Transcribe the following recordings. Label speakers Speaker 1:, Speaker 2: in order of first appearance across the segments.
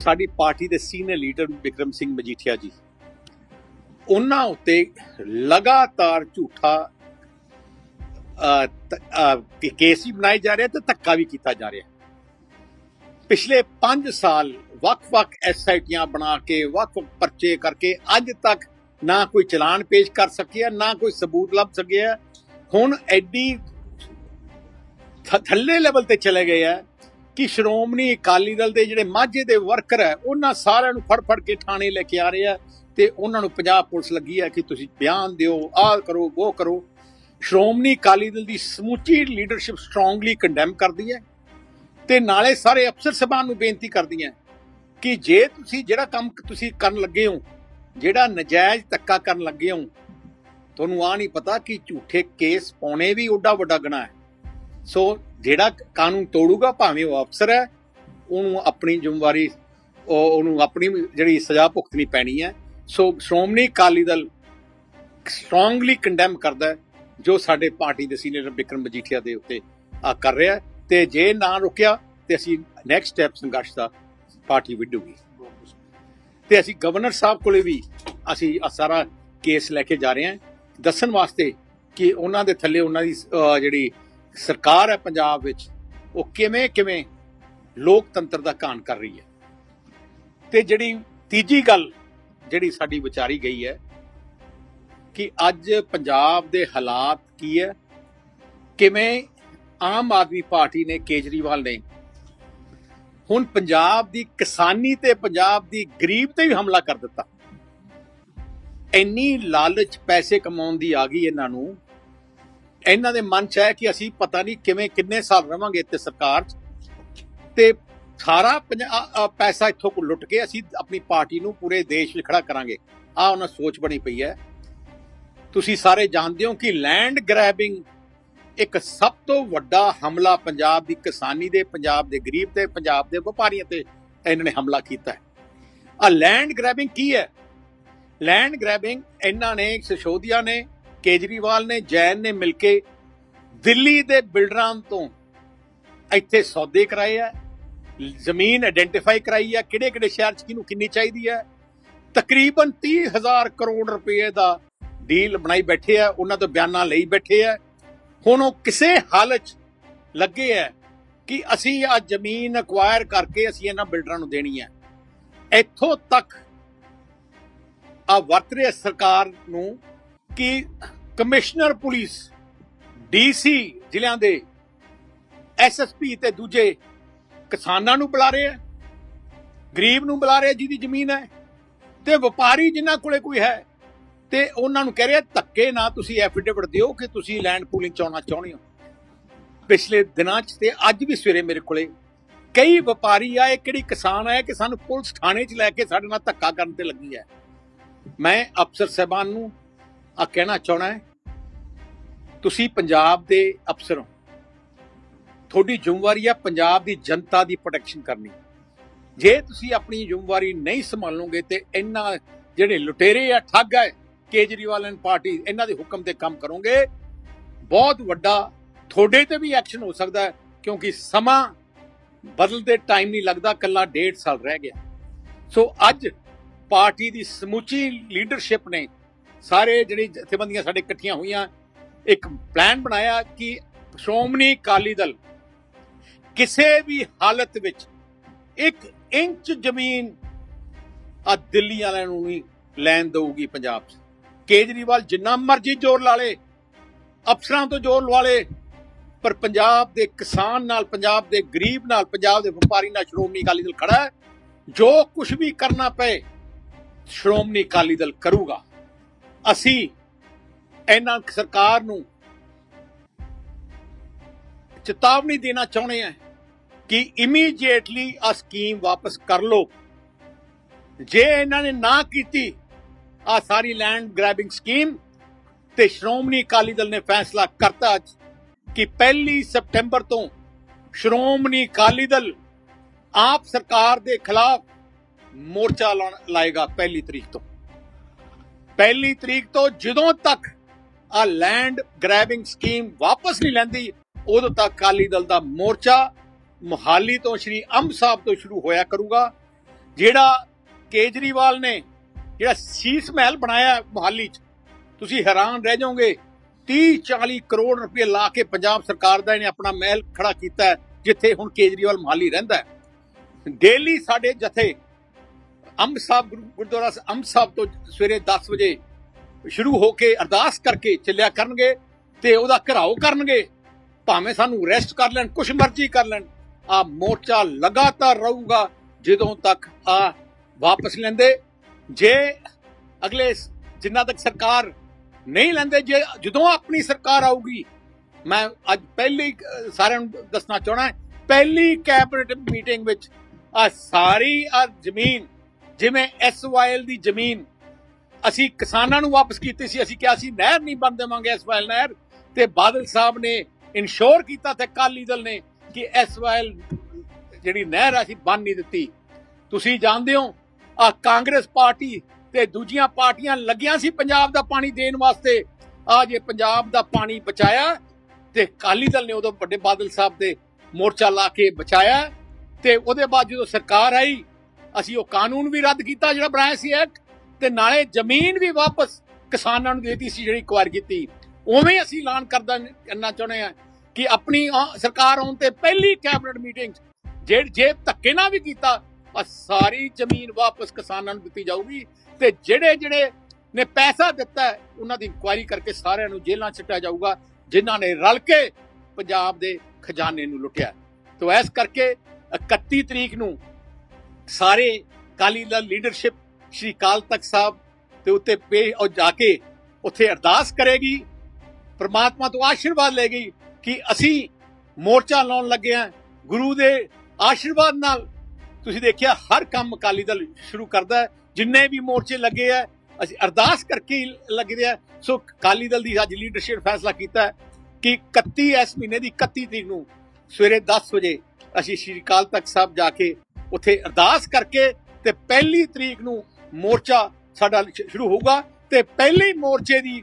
Speaker 1: ਸਾਡੀ ਪਾਰਟੀ ਦੇ senior leader Vikram Singh Majithia ji, ਉਹਨਾਂ ਉੱਤੇ ਲਗਾਤਾਰ ਝੂਠਾ ਕੇਸ ਵੀ ਬਣਾਏ ਜਾ ਰਿਹਾ ਤੇ ਧੱਕਾ ਵੀ ਕੀਤਾ ਜਾ ਰਿਹਾ। ਪਿਛਲੇ 5 ਸਾਲ ਵੱਖ-ਵੱਖ ਐਸਆਈਟੀਆਂ ਬਣਾ ਕੇ, ਵੱਖ-ਵੱਖ ਪਰਚੇ ਕਰਕੇ ਅੱਜ ਤੱਕ ਨਾ ਕੋਈ ਚਲਾਨ ਪੇਸ਼ ਕਰ ਸਕਿਆ, ਨਾ ਕੋਈ ਸਬੂਤ ਲੱਭ ਸਕਿਆ। ਹੁਣ ਐਡੀ ਥੱਲੇ ਲੈਵਲ ਤੇ ਚਲੇ ਗਏ ਆ। ਕਿ ਸ਼੍ਰੋਮਣੀ ਅਕਾਲੀ ਦਲ ਦੇ ਜਿਹੜੇ ਮਾਝੇ ਦੇ ਵਰਕਰ ਹੈ, ਉਹਨਾਂ ਸਾਰਿਆਂ ਨੂੰ ਫੜ ਫੜ ਕੇ ਥਾਣੇ ਲੈ ਕੇ ਆ ਰਹੇ ਆ ਤੇ ਉਹਨਾਂ ਨੂੰ ਪੰਜਾਬ ਪੁਲਿਸ ਲੱਗੀ ਹੈ ਕਿ ਤੁਸੀਂ ਬਿਆਨ ਦਿਓ, ਆਹ ਕਰੋ, ਉਹ ਕਰੋ। ਸ਼੍ਰੋਮਣੀ ਅਕਾਲੀ ਦਲ ਦੀ ਸਮੁੱਚੀ ਲੀਡਰਸ਼ਿਪ ਸਟਰੋਂਗਲੀ ਕੰਡੈਮ ਕਰਦੀ ਹੈ ਤੇ ਨਾਲੇ ਸਾਰੇ ਅਫਸਰ ਸਭਾ ਨੂੰ ਬੇਨਤੀ ਕਰਦੀ ਹੈ ਕਿ ਜੇ ਤੁਸੀਂ ਜਿਹੜਾ ਕੰਮ ਤੁਸੀਂ ਕਰਨ ਲੱਗੇ ਹੋ, ਜਿਹੜਾ ਨਜਾਇਜ਼ ਧੱਕਾ ਕਰਨ ਲੱਗੇ ਹੋ, ਤੁਹਾਨੂੰ ਆ ਨਹੀਂ ਪਤਾ ਕਿ ਝੂਠੇ ਕੇਸ ਪਾਉਣੇ ਵੀ ਓਡਾ ਵੱਡਾ ਗੁਨਾਹ ਹੈ। ਸੋ ਜਿਹੜਾ ਕਾਨੂੰਨ ਤੋੜੂਗਾ, ਭਾਵੇਂ ਉਹ ਅਫਸਰ ਹੈ, ਉਹਨੂੰ ਆਪਣੀ ਜ਼ਿੰਮੇਵਾਰੀ, ਉਹ- ਉਹਨੂੰ ਆਪਣੀ ਜਿਹੜੀ ਸਜ਼ਾ ਭੁਗਤਣੀ ਪੈਣੀ ਹੈ। So Shiromani Akali Dal strongly condemn ਕਰਦਾ ਜੋ ਸਾਡੇ ਪਾਰਟੀ ਦੇ ਸੀਨੀਅਰ ਬਿਕਰਮ ਮਜੀਠੀਆ ਦੇ ਉੱਤੇ ਆ ਕਰ ਰਿਹਾ ਹੈ। ਤੇ ਜੇ ਨਾ ਰੁਕਿਆ, ਤੇ ਅਸੀਂ ਨੈਕਸਟ ਸਟੈਪ ਸੰਘਰਸ਼ ਦਾ ਪਾਰਟੀ ਵਿੱਢੂਗੀ। ਤੇ ਅਸੀਂ ਗਵਰਨਰ ਸਾਹਿਬ ਕੋਲੇ ਵੀ ਅਸੀਂ ਆ ਸਾਰਾ ਕੇਸ ਲੈ ਕੇ ਜਾ ਰਹੇ ਹਾਂ। ਦੱਸਣ ਵਾਸਤੇ ਕਿ ਉਹਨਾਂ ਦੇ ਥੱਲੇ ਉਹਨਾਂ ਦੀ ਜਿਹੜੀ ਸਰਕਾਰ ਹੈ ਪੰਜਾਬ ਵਿੱਚ, ਉਹ ਕਿਵੇਂ ਕਿਵੇਂ ਲੋਕਤੰਤਰ ਦਾ ਘਾਣ ਕਰ ਰਹੀ ਹੈ। ਤੇ ਜਿਹੜੀ ਤੀਜੀ ਗੱਲ ਜਿਹੜੀ ਸਾਡੀ ਵਿਚਾਰੀ ਗਈ ਹੈ ਕਿ ਅੱਜ ਪੰਜਾਬ ਦੇ ਹਾਲਾਤ ਕੀ ਹੈ, ਕਿਵੇਂ ਆਮ ਆਦਮੀ ਪਾਰਟੀ ਨੇ ਕੇਜਰੀਵਾਲ ਨੇ ਹੁਣ ਪੰਜਾਬ ਦੀ ਕਿਸਾਨੀ ਤੇ ਪੰਜਾਬ ਦੀ ਗਰੀਬ ਤੇ ਵੀ ਹਮਲਾ ਕਰ ਦਿੱਤਾ। ਇੰਨੀ ਲਾਲਚ ਪੈਸੇ ਕਮਾਉਣ ਦੀ ਆ ਗਈ ਇਹਨਾਂ ਨੂੰ ਇਹਨਾਂ ਦੇ ਮਨ ਚ ਹੈ ਕਿ ਅਸੀਂ ਪਤਾ ਨਹੀਂ ਕਿਵੇਂ, ਕਿੰਨੇ ਸਾਲ ਰਵਾਂਗੇ ਇੱਥੇ ਸਰਕਾਰ 'ਚ। ਤੇ ਸਾਰਾ ਪੰਜਾ- ਪੈਸਾ ਇੱਥੋਂ ਕੋ ਲੁੱਟ ਕੇ ਅਸੀਂ ਆਪਣੀ ਪਾਰਟੀ ਨੂੰ ਪੂਰੇ ਦੇਸ਼ ਵਿੱਚ ਖੜਾ ਕਰਾਂਗੇ। ਆ ਉਹਨਾਂ ਸੋਚ ਬਣੀ ਪਈ ਹੈ। ਤੁਸੀਂ ਸਾਰੇ ਜਾਣਦੇ ਹੋ ਕਿ ਲੈਂਡ ਗ੍ਰੈਬਿੰਗ ਇੱਕ ਸਭ ਤੋਂ ਵੱਡਾ ਹਮਲਾ ਪੰਜਾਬ ਦੀ ਕਿਸਾਨੀ ਦੇ, ਪੰਜਾਬ ਦੇ ਗਰੀਬ ਤੇ, ਪੰਜਾਬ ਦੇ ਵਪਾਰੀਆਂ ਤੇ ਇਹਨਾਂ ਨੇ ਹਮਲਾ ਕੀਤਾ ਹੈ। ਆ ਲੈਂਡ ਗ੍ਰੈਬਿੰਗ ਕੀ ਹੈ? ਲੈਂਡ ਗ੍ਰੈਬਿੰਗ ਇਹਨਾਂ ਨੇ ਸਿਸੋਦੀਆ ਨੇ ਕੇਜਰੀਵਾਲ ਨੇ, ਜੈਨ ਨੇ ਮਿਲ ਕੇ ਦਿੱਲੀ ਦੇ ਬਿਲਡਰਾਂ ਤੋਂ ਇੱਥੇ ਸੌਦੇ ਕਰਾਏ ਆ। ਜ਼ਮੀਨ ਆਇਡੈਂਟੀਫਾਈ ਕਰਾਈ ਆ। ਕਿਹੜੇ ਕਿਹੜੇ ਸ਼ਹਿਰ ਚ ਕਿਹਨੂੰ ਕਿੰਨੀ ਚਾਹੀਦੀ ਹੈ ਤਕਰੀਬਨ 30000 ਕਰੋੜ ਰੁਪਏ ਦਾ ਡੀਲ ਬਣਾਈ ਬੈਠੇ ਆ। ਉਹਨਾਂ ਤੋਂ ਬਿਆਨਾਂ ਲਈ ਬੈਠੇ ਆ। ਹੁਣ ਉਹ ਕਿਸੇ ਹਾਲਤ ਲੱਗੇ ਆ ਕਿ ਅਸੀਂ ਆ ਜ਼ਮੀਨ ਅਕਵਾਇਰ ਕਰਕੇ ਅਸੀਂ ਇਹਨਾਂ ਬਿਲਡਰਾਂ ਨੂੰ ਦੇਣੀ ਹੈ ਇੱਥੋਂ ਤੱਕ ਆ ਵਰਤ ਰਿਹਾ ਸਰਕਾਰ ਨੂੰ ਕਿ ਕਮਿਸ਼ਨਰ ਪੁਲਿਸ, ਡੀਸੀ ਜ਼ਿਲ੍ਹਿਆਂ ਦੇ ਐਸਐਸਪੀ ਤੇ ਦੂਜੇ ਕਿਸਾਨਾਂ ਨੂੰ ਬੁਲਾ ਰਹੇ ਆ ਗਰੀਬ ਨੂੰ ਬੁਲਾ ਰਹੇ ਜਿਹਦੀ ਜ਼ਮੀਨ ਹੈ, ਤੇ ਵਪਾਰੀ ਜਿਨ੍ਹਾਂ ਕੋਲੇ ਕੋਈ ਹੈ, ਤੇ ਉਹਨਾਂ ਨੂੰ ਕਹਿ ਰਿਹਾ, ਧੱਕੇ ਨਾ ਤੁਸੀਂ ਐਫੀਡੇਵਿਟ ਦਿਓ ਕਿ ਤੁਸੀਂ ਲੈਂਡ ਪੂਲਿੰਗ ਚਾਉਣਾ ਚਾਹੁੰਦੇ ਹੋ। ਪਿਛਲੇ ਦਿਨਾਂ 'ਚ ਤੇ ਅੱਜ ਵੀ ਸਵੇਰੇ ਮੇਰੇ ਕੋਲੇ ਕਈ ਵਪਾਰੀ ਆਏ, ਕਿਹੜੀ ਕਿਸਾਨ ਆਏ ਕਿ ਸਾਨੂੰ ਪੁਲਿਸ ਥਾਣੇ 'ਚ ਲੈ ਕੇ ਸਾਡੇ ਨਾਲ ਧੱਕਾ ਕਰਨ ਤੇ ਲੱਗੀ ਹੈ। ਮੈਂ ਅਫਸਰ ਸਾਹਿਬਾਨ ਨੂੰ ਆ ਕਹਿਣਾ ਚਾਹਣਾ ਹੈ, ਤੁਸੀਂ ਪੰਜਾਬ ਦੇ ਅਫਸਰ ਹੋ। ਤੁਹਾਡੀ ਜ਼ਿੰਮੇਵਾਰੀ ਹੈ ਪੰਜਾਬ ਦੀ ਜਨਤਾ ਦੀ ਪ੍ਰੋਟੈਕਸ਼ਨ ਕਰਨੀ। ਜੇ ਤੁਸੀਂ ਆਪਣੀ ਜ਼ਿੰਮੇਵਾਰੀ ਨਹੀਂ ਸੰਭਾਲੋਗੇ ਤੇ ਇਹਨਾਂ ਜਿਹੜੇ ਲੁਟੇਰੇ ਆ, ਠੱਗ ਹੈ ਕੇਜਰੀਵਾਲ ਐਂਡ ਪਾਰਟੀ, ਇਹਨਾਂ ਦੇ ਹੁਕਮ ਤੇ ਕੰਮ ਕਰੋਗੇ। ਬਹੁਤ ਵੱਡਾ ਤੁਹਾਡੇ ਤੇ ਵੀ ਐਕਸ਼ਨ ਹੋ ਸਕਦਾ ਹੈ, ਕਿਉਂਕਿ ਸਮਾਂ ਬਦਲਦੇ ਟਾਈਮ ਨਹੀਂ ਲੱਗਦਾ ਕੱਲਾ ਡੇਢ ਸਾਲ ਰਹਿ ਗਿਆ। ਸੋ ਅੱਜ ਪਾਰਟੀ ਦੀ ਸਮੁੱਚੀ ਲੀਡਰਸ਼ਿਪ ਨੇ ਸਾਰੇ ਜਿਹੜੀ ਜਥੇਬੰਦੀਆਂ ਸਾਡੇ ਇਕੱਠੀਆਂ ਹੋਈਆਂ, ਇੱਕ ਪਲਾਨ ਬਣਾਇਆ ਕਿ ਸ਼੍ਰੋਮਣੀ ਅਕਾਲੀ ਦਲ ਕਿਸੇ ਵੀ ਹਾਲਤ ਵਿੱਚ ਇੱਕ ਇੰਚ ਜ਼ਮੀਨ ਆ ਦਿੱਲੀ ਵਾਲਿਆਂ ਨੂੰ ਨਹੀਂ ਲੈਣ ਦਊਗੀ ਪੰਜਾਬ 'ਚ। ਕੇਜਰੀਵਾਲ ਜਿੰਨਾ ਮਰਜ਼ੀ ਜ਼ੋਰ ਲਾ ਲੇ, ਅਫਸਰਾਂ ਤੋਂ ਜ਼ੋਰ ਲਵਾ ਲੇ, ਪਰ ਪੰਜਾਬ ਦੇ ਕਿਸਾਨ ਨਾਲ, ਪੰਜਾਬ ਦੇ ਗਰੀਬ ਨਾਲ, ਪੰਜਾਬ ਦੇ ਵਪਾਰੀ ਨਾਲ ਸ਼੍ਰੋਮਣੀ ਅਕਾਲੀ ਦਲ ਖੜਾ ਹੈ। ਜੋ ਕੁਝ ਵੀ ਕਰਨਾ ਪਏ, ਸ਼੍ਰੋਮਣੀ ਅਕਾਲੀ ਦਲ ਕਰੂਗਾ। ਅਸੀਂ ਇਹਨਾਂ ਸਰਕਾਰ ਨੂੰ ਚੇਤਾਵਨੀ ਦੇਣਾ ਚਾਹੁੰਦੇ ਹਾਂ ਕਿ ਇਮੀਡੀਏਟਲੀ ਆ ਸਕੀਮ ਵਾਪਸ ਕਰ ਲਓ। ਜੇ ਇਹਨਾਂ ਨੇ ਨਾ ਕੀਤੀ ਆ ਸਾਰੀ ਲੈਂਡ ਗ੍ਰੈਬਿੰਗ ਸਕੀਮ ਤੇ ਸ਼੍ਰੋਮਣੀ ਅਕਾਲੀ ਦਲ ਨੇ ਫੈਸਲਾ ਕਰਤਾ ਕਿ ਪਹਿਲੀ ਸਪਟੈਂਬਰ ਤੋਂ ਸ਼੍ਰੋਮਣੀ ਅਕਾਲੀ ਦਲ ਆਪ ਸਰਕਾਰ ਦੇ ਖਿਲਾਫ ਮੋਰਚਾ ਲਾਉਣ- ਲਾਏਗਾ ਪਹਿਲੀ ਤਰੀਕ ਤੋਂ। ਪਹਿਲੀ ਤਰੀਕ ਤੋਂ ਜਦੋਂ ਤੱਕ ਆ ਲੈਂਡ ਗ੍ਰੈਬਿੰਗ ਸਕੀਮ ਵਾਪਸ ਨਹੀਂ ਲੈਂਦੀ, ਉਦੋਂ ਤੱਕ ਅਕਾਲੀ ਦਲ ਦਾ ਮੋਰਚਾ ਮੁਹਾਲੀ ਤੋਂ ਸ਼੍ਰੀ ਅੰਬ ਸਾਹਿਬ ਤੋਂ ਸ਼ੁਰੂ ਹੋਇਆ ਕਰੂਗਾ। ਜਿਹੜਾ ਕੇਜਰੀਵਾਲ ਨੇ ਜਿਹੜਾ ਸੀਸ ਮਹਿਲ ਬਣਾਇਆ ਹੈ ਮੁਹਾਲੀ 'ਚ, ਤੁਸੀਂ ਹੈਰਾਨ ਰਹਿ ਜਾਓਗੇ। 30 40 ਕਰੋੜ ਰੁਪਏ ਲਾ ਕੇ ਪੰਜਾਬ ਸਰਕਾਰ ਦਾ ਇਹਨੇ ਆਪਣਾ ਮਹਿਲ ਖੜਾ ਕੀਤਾ ਜਿੱਥੇ ਹੁਣ ਕੇਜਰੀਵਾਲ ਮੁਹਾਲੀ ਰਹਿੰਦਾ ਹੈ। ਡੇਲੀ ਸਾਡੇ ਜਥੇ ਅੰਬ ਸਾਹਿਬ ਗੁਰੂ- ਗੁਰਦੁਆਰਾ ਅੰਬ ਸਾਹਿਬ ਤੋਂ ਸਵੇਰੇ 10 ਵਜੇ ਸ਼ੁਰੂ ਹੋ ਕੇ ਅਰਦਾਸ ਕਰਕੇ ਚੱਲਿਆ ਕਰਨਗੇ ਤੇ ਉਹਦਾ ਘਰਾਓ ਕਰਨਗੇ, ਭਾਵੇਂ ਸਾਨੂੰ ਰੈਸਟ ਕਰ ਲੈਣ, ਕੁਛ ਮਰਜ਼ੀ ਕਰ ਲੈਣ, ਆ ਮੋਰਚਾ ਲਗਾਤਾਰ ਰਹੂਗਾ ਜਦੋਂ ਤੱਕ ਆ ਵਾਪਸ ਲੈਂਦੇ। ਜੇ ਅਗਲੇ ਸ- ਜਿੰਨਾ ਤੱਕ ਸਰਕਾਰ ਨਹੀਂ ਲੈਂਦੇ, ਜੇ ਜਦੋਂ ਆਪਣੀ ਸਰਕਾਰ ਆਊਗੀ, ਮੈਂ ਅੱਜ ਪਹਿਲੀ ਸਾਰਿਆਂ ਨੂੰ ਦੱਸਣਾ ਚਾਹਣਾ ਪਹਿਲੀ ਕੈਬਨਿਟ ਮੀਟਿੰਗ ਵਿੱਚ ਆ ਸਾਰੀ ਆ ਜ਼ਮੀਨ ਜਿਵੇਂ ਐਸਵਾਈਐਲ ਦੀ ਜ਼ਮੀਨ ਅਸੀਂ ਕਿਸਾਨਾਂ ਨੂੰ ਵਾਪਸ ਕੀਤੀ ਸੀ ਅਸੀਂ ਕਿਹਾ ਸੀ ਨਹਿਰ ਨਹੀਂ ਬਣ ਦੇਵਾਂਗੇ ਐਸਵਾਈਐਲ ਨਹਿਰ। ਤੇ ਬਾਦਲ ਸਾਹਿਬ ਨੇ ਇਨਸ਼ੋਰ ਕੀਤਾ ਤੇ ਅਕਾਲੀ ਦਲ ਨੇ ਕਿ ਐਸਵਾਈਐਲ ਜਿਹੜੀ ਨਹਿਰ ਆ, ਅਸੀਂ ਬਣ ਨਹੀਂ ਦਿੱਤੀ। ਤੁਸੀਂ ਜਾਣਦੇ ਹੋ ਆ ਕਾਂਗਰਸ ਪਾਰਟੀ ਤੇ ਦੂਜੀਆਂ ਪਾਰਟੀਆਂ ਲੱਗੀਆਂ ਸੀ ਪੰਜਾਬ ਦਾ ਪਾਣੀ ਦੇਣ ਵਾਸਤੇ। ਆ ਜੇ ਪੰਜਾਬ ਦਾ ਪਾਣੀ ਬਚਾਇਆ ਤੇ ਅਕਾਲੀ ਦਲ ਨੇ ਉਦੋਂ ਵੱਡੇ ਬਾਦਲ ਸਾਹਿਬ ਦੇ ਮੋਰਚਾ ਲਾ ਕੇ ਬਚਾਇਆ। ਤੇ ਉਹਦੇ ਬਾਅਦ ਜਦੋਂ ਸਰਕਾਰ ਆਈ ਅਸੀਂ ਉਹ ਕਾਨੂੰਨ ਵੀ ਰੱਦ ਕੀਤਾ ਜਿਹੜਾ ਬਣਾਇਆ ਸੀ ਐਕਟ, ਤੇ ਨਾਲੇ ਜ਼ਮੀਨ ਵੀ ਵਾਪਸ ਕਿਸਾਨਾਂ ਨੂੰ ਦੇਤੀ ਸੀ ਜਿਹੜੀ ਕੁਆਰ ਕੀਤੀ। ਉਵੇਂ ਅਸੀਂ ਐਲਾਨ ਕਰਦਾ ਕਰਨਾ ਚਾਹੁੰਦੇ ਆ ਕਿ ਆਪਣੀ ਸਰਕਾਰ ਆਉਣ ਤੇ ਪਹਿਲੀ ਕੈਬਨਿਟ ਮੀਟਿੰਗ ਜੇ ਜੇ ਧੱਕੇ ਨਾਲ ਵੀ ਕੀਤਾ ਸਾਰੀ ਜ਼ਮੀਨ ਵਾਪਸ ਕਿਸਾਨਾਂ ਨੂੰ ਦਿੱਤੀ ਜਾਊਗੀ ਤੇ ਜਿਹੜੇ ਜਿਹੜੇ ਨੇ ਪੈਸਾ ਦਿੱਤਾ ਉਹਨਾਂ ਦੀ ਇਨਕੁਆਇਰੀ ਕਰਕੇ ਸਾਰਿਆਂ ਨੂੰ ਜੇਲ੍ਹਾਂ ਛੱਡਿਆ ਜਾਊਗਾ, ਜਿਨ੍ਹਾਂ ਨੇ ਰਲ ਕੇ ਪੰਜਾਬ ਦੇ ਖਜ਼ਾਨੇ ਨੂੰ ਲੁੱਟਿਆ। ਤੋ ਇਸ ਕਰਕੇ 31 ਤਰੀਕ ਨੂੰ ਸਾਰੇ ਕਾਲੀ ਦਲ ਲੀਡਰਸ਼ਿਪ ਸ਼੍ਰੀ ਕਾਲ ਤਖਤ ਸਾਹਿਬ ਤੇ ਉੱਤੇ ਪੇ ਔਰ ਜਾ ਕੇ ਉੱਥੇ ਅਰਦਾਸ ਕਰੇਗੀ, ਪ੍ਰਮਾਤਮਾ ਤੋਂ ਆਸ਼ੀਰਵਾਦ ਲਏਗੀ ਕਿ ਅਸੀਂ ਮੋਰਚਾ ਲਾਉਣ ਲੱਗੇ ਆ ਗੁਰੂ ਦੇ ਆਸ਼ੀਰਵਾਦ ਨਾਲ। ਤੁਸੀਂ ਦੇਖਿਆ ਹਰ ਕੰਮ ਅਕਾਲੀ ਦਲ ਸ਼ੁਰੂ ਕਰਦਾ ਜਿੰਨੇ ਵੀ ਮੋਰਚੇ ਲੱਗੇ ਆ ਅਸੀਂ ਅਰਦਾਸ ਕਰਕੇ ਹੀ ਲੱਗਦੇ ਆ ਸੋ ਅਕਾਲੀ ਦਲ ਦੀ ਅੱਜ ਲੀਡਰਸ਼ਿਪ ਫੈਸਲਾ ਕੀਤਾ ਕਿ 31 ਇਸ ਮਹੀਨੇ ਦੀ 31 ਤਰੀਕ ਨੂੰ ਸਵੇਰੇ 10 ਵਜੇ ਅਸੀਂ ਸ਼੍ਰੀ ਅਕਾਲ ਤਖਤ ਸਾਹਿਬ ਜਾ ਕੇ ਉੱਥੇ ਅਰਦਾਸ ਕਰਕੇ ਤੇ ਪਹਿਲੀ ਤਰੀਕ ਨੂੰ ਮੋਰਚਾ ਸਾਡਾ ਸ਼ੁਰੂ ਹੋਊਗਾ ਤੇ ਪਹਿਲੇ ਮੋਰਚੇ ਦੀ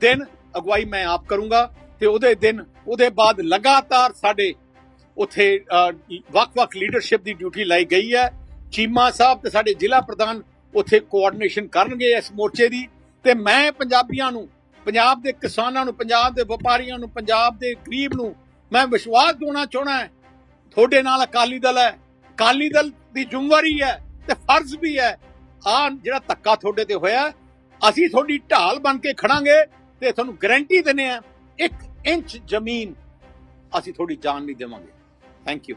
Speaker 1: ਦਿਨ ਅਗਵਾਈ ਮੈਂ ਆਪ ਕਰੂੰਗਾ ਤੇ ਉਹਦੇ ਦਿਨ, ਉਹਦੇ ਬਾਅਦ ਲਗਾਤਾਰ ਸਾਡੇ ਉੱਥੇ ਵੱਖ-ਵੱਖ ਲੀਡਰਸ਼ਿਪ ਦੀ ਡਿਊਟੀ ਲਾਈ ਗਈ ਹੈ। ਚੀਮਾ ਸਾਹਿਬ ਤੇ ਸਾਡੇ ਜ਼ਿਲ੍ਹਾ ਪ੍ਰਧਾਨ ਉੱਥੇ ਕੋਆਰਡੀਨੇਸ਼ਨ ਕਰਨਗੇ ਇਸ ਮੋਰਚੇ ਦੀ ਤੇ ਮੈਂ ਪੰਜਾਬੀਆਂ ਨੂੰ, ਪੰਜਾਬ ਦੇ ਕਿਸਾਨਾਂ ਨੂੰ, ਪੰਜਾਬ ਦੇ ਵਪਾਰੀਆਂ ਨੂੰ, ਪੰਜਾਬ ਦੇ ਗਰੀਬ ਨੂੰ ਮੈਂ ਵਿਸ਼ਵਾਸ ਦਿਵਾਉਣਾ ਚਾਹਣਾ ਹੈ। ਤੁਹਾਡੇ ਨਾਲ ਅਕਾਲੀ ਦਲ ਹੈ ਅਕਾਲੀ ਦਲ ਦੀ ਜ਼ਿੰਮੇਵਾਰੀ ਹੈ ਤੇ ਫਰਜ਼ ਵੀ ਹੈ। ਆ ਜਿਹੜਾ ਧੱਕਾ ਤੁਹਾਡੇ ਤੇ ਹੋਇਆ, ਅਸੀਂ ਤੁਹਾਡੀ ਢਾਲ ਬਣ ਕੇ ਖੜਾਂਗੇ ਤੇ ਤੁਹਾਨੂੰ ਗਾਰੰਟੀ ਦਿੰਨੇ ਆ ਇੱਕ ਇੰਚ ਜ਼ਮੀਨ ਅਸੀਂ ਤੁਹਾਡੀ ਜਾਨ ਨਹੀਂ ਦੇਵਾਂਗੇ। ਥੈਂਕ ਯੂ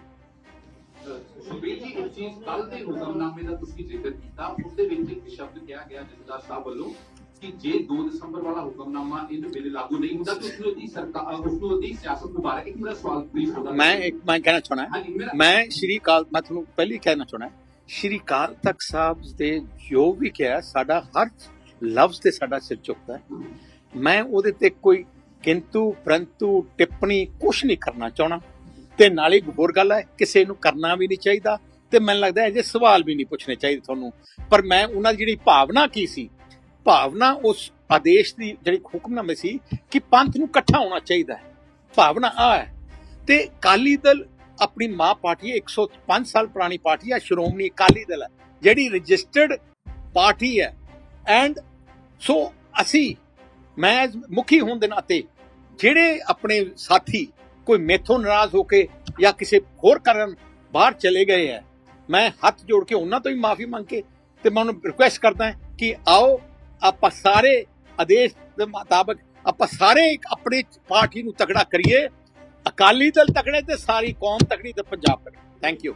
Speaker 2: ਸੁਖਬੀਰ ਜੀ ਇੱਕ ਕੱਲ ਦੇ ਹੁਕਮਨਾਮੇ ਦਾ ਤੁਸੀਂ ਜ਼ਿਕਰ ਕੀਤਾ। ਉਸ ਦੇ ਵਿੱਚ ਇੱਕ ਸ਼ਬਦ ਕਿਹਾ ਗਿਆ, ਜਥੇਦਾਰ ਸਾਹਿਬ ਵੱਲੋਂ ਕਿ ਜੇ 2 ਦਸੰਬਰ ਵਾਲਾ ਹੁਕਮਨਾਮਾ ਇਹਦੇ ਵੇਲੇ ਲਾਗੂ ਨਹੀਂ ਹੁੰਦਾ ਤਾਂ ਉਸ ਨੂੰ ਉਹਦੀ ਸਰਕਾਰ ਉਸ ਨੂੰ ਉਹਦੀ ਸਿਆਸਤ ਮੁਬਾਰਕ ਇੱਕ ਮੇਰਾ ਸਵਾਲ ਪਲੀਜ਼ ਹੋਗਾ
Speaker 1: ਮੈਂ ਇੱਕ ਮੈਂ ਕਹਿਣਾ ਚਾਹਣਾ ਮੈਂ ਸ਼੍ਰੀ ਕਾਲ ਮੈਂ ਤੁਹਾਨੂੰ ਪਹਿਲੀ ਕਹਿਣਾ ਚਾਹਣਾ ਸ਼੍ਰੀ ਕਾਲ ਤਖਤ ਸਾਹਿਬ ਦੇ ਜੋ ਵੀ ਕਿਹਾ ਸਾਡਾ ਹਰ ਲਫ਼ਜ਼ ਤੇ ਸਾਡਾ ਸਿਰ ਝੁਕਦਾ ਹੈ। ਮੈਂ ਉਹਦੇ ਤੇ ਕੋਈ ਕਿੰਤੂ ਪ੍ਰੰਤੂ ਟਿੱਪਣੀ ਕੁਝ ਨਹੀਂ ਕਰਨਾ ਚਾਹਣਾ ਤੇ ਨਾਲੇ ਇੱਕ ਹੋਰ ਗੱਲ ਹੈ ਕਿਸੇ ਨੂੰ ਕਰਨਾ ਵੀ ਨਹੀਂ ਚਾਹੀਦਾ ਤੇ ਮੈਨੂੰ ਲੱਗਦਾ ਹੈ ਜੇ ਸਵਾਲ ਵੀ ਨਹੀਂ ਪੁੱਛਣੇ ਚਾਹੀਦੇ ਤੁਹਾਨੂੰ। ਪਰ ਮੈਂ ਉਹਨਾਂ ਦੀ ਜਿਹੜੀ ਭਾਵਨਾ ਕੀ ਸੀ ਭਾਵਨਾ ਉਸ ਆਦੇਸ਼ ਦੀ ਜਿਹੜੀ ਹੁਕਮਨਾਮੇ ਸੀ ਕਿ ਪੰਥ ਨੂੰ ਇਕੱਠਾ ਹੋਣਾ ਚਾਹੀਦਾ ਹੈ। ਭਾਵਨਾ ਆ ਹੈ। ਤੇ ਕਾਲੀ ਦਲ ਆਪਣੀ ਮਾਂ ਪਾਰਟੀ ਹੈ 105 ਸਾਲ ਪੁਰਾਣੀ ਪਾਰਟੀ ਹੈ, ਸ਼੍ਰੋਮਣੀ ਅਕਾਲੀ ਦਲ ਹੈ, ਜਿਹੜੀ ਰਜਿਸਟਰਡ ਪਾਰਟੀ ਹੈ। ਐਂਡ ਸੋ ਅਸੀਂ, ਮੈਂ ਮੁਖੀ ਹੋਣ ਦੇ ਨਾਤੇ ਜਿਹੜੇ ਆਪਣੇ ਸਾਥੀ ਕੋਈ ਮੇਥੋਂ ਨਾਰਾਜ਼ ਹੋ ਕੇ ਜਾਂ ਕਿਸੇ ਹੋਰ ਕਾਰਨ ਬਾਹਰ ਚਲੇ ਗਏ ਹੈ, ਮੈਂ ਹੱਥ ਜੋੜ ਕੇ ਉਹਨਾਂ ਤੋਂ ਹੀ ਮਾਫੀ ਮੰਗ ਕੇ ਤੇ ਮੈਂ ਉਹਨੂੰ ਰਿਕੁਐਸਟ ਕਰਦਾ ਕਿ ਆਓ ਆਪਾਂ ਸਾਰੇ ਆਦੇਸ਼ ਦੇ ਮੁਤਾਬਕ ਆਪਾਂ ਸਾਰੇ ਇੱਕ ਆਪਣੀ ਪਾਰਟੀ ਨੂੰ ਤਕੜਾ ਕਰੀਏ। ਅਕਾਲੀ ਦਲ ਤਕੜੇ ਤੇ ਸਾਰੀ ਕੌਮ ਤਕੜੀ ਤੇ ਪੰਜਾਬ ਤਕੜੀ। Thank you